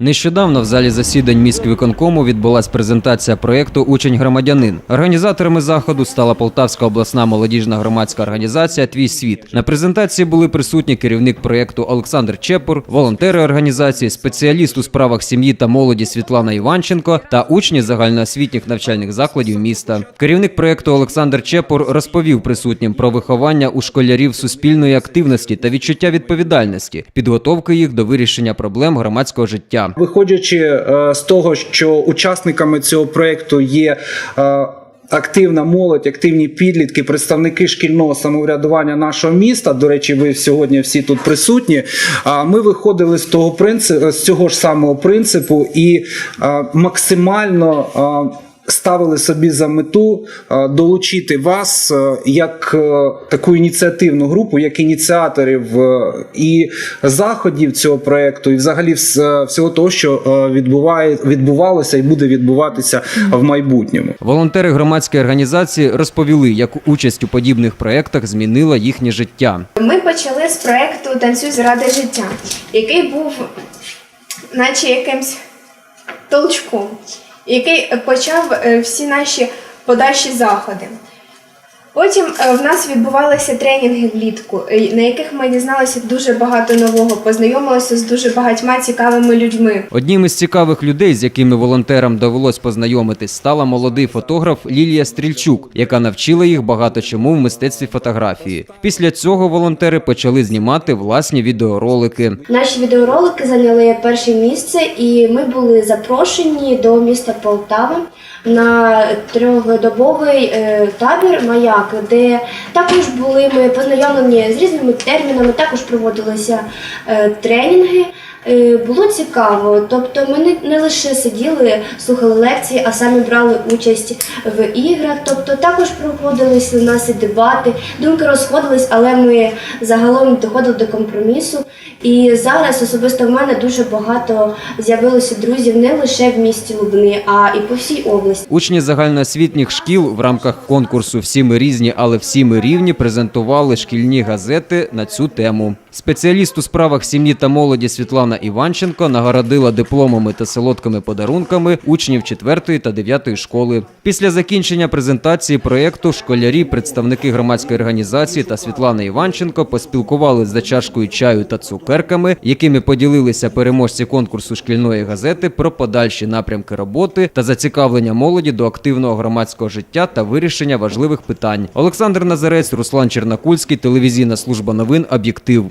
Нещодавно в залі засідань міськвиконкому відбулась презентація проєкту Учень громадянин. Організаторами заходу стала Полтавська обласна молодіжна громадська організація Твій світ. На презентації були присутні керівник проєкту Олександр Чепур, волонтери організації, спеціаліст у справах сім'ї та молоді Світлана Іванченко та учні загальноосвітніх навчальних закладів міста. Керівник проєкту Олександр Чепур розповів присутнім про виховання у школярів суспільної активності та відчуття відповідальності, підготовки їх до вирішення проблем громадського життя. Виходячи е, з того, що учасниками цього проекту є. е, Активна молодь, активні підлітки, представники шкільного самоврядування нашого міста. До речі, ви сьогодні всі тут присутні. А ми виходили з того принципу, з цього ж самого принципу і е, максимально. Ставили собі за мету е, долучити вас е, як е, таку ініціативну групу, як ініціаторів і заходів цього проекту, і взагалі вс- всього того, що відбуває відбувалося і буде відбуватися в майбутньому. Волонтери громадської організації розповіли, як участь у подібних проєктах змінила їхнє життя. Ми почали з проєкту Танцюй заради життя, який був наче якимсь толчком, який почав е, всі наші подальші заходи. Потім е, в нас відбувалися тренінги влітку, е, на яких ми дізналися дуже багато нового, познайомилися з дуже багатьма цікавими людьми. Одним із цікавих людей, з якими волонтерам довелось познайомитись, стала молодий фотограф Лілія Стрільчук, яка навчила їх багато чому в мистецтві фотографії. Після цього волонтери почали знімати власні відеоролики. Наші відеоролики зайняли перше місце, і ми були запрошені до міста Полтава на трьохдобовий е, табір Маяк, де також були ми познайомлені з різними термінами, також проводилися е, тренінги. Е, Було цікаво, тобто ми не, лише сиділи, слухали лекції, а самі брали участь в іграх. Тобто також проходилися у нас і дебати, думки розходились, але ми загалом доходили до компромісу. І зараз особисто в мене дуже багато з'явилося друзів не лише в місті Лубни, а і по всій області. Учні загальноосвітніх шкіл в рамках конкурсу Всі ми різні, але всі ми рівні презентували шкільні газети на цю тему. Спеціаліст у справах сім'ї та молоді Світлана Іванченко нагородила дипломами та солодкими подарунками учнів 4 та 9 школи. Після закінчення презентації проєкту школярі, представники громадської організації та Світлана Іванченко поспілкувалися за чашкою чаю та цукерками, якими поділилися переможці конкурсу шкільної газети про подальші напрямки роботи та зацікавлення молоді до активного громадського життя та вирішення важливих питань. Олександр Назарець, Руслан Чернакульський, телевізійна служба новин Об'єктив.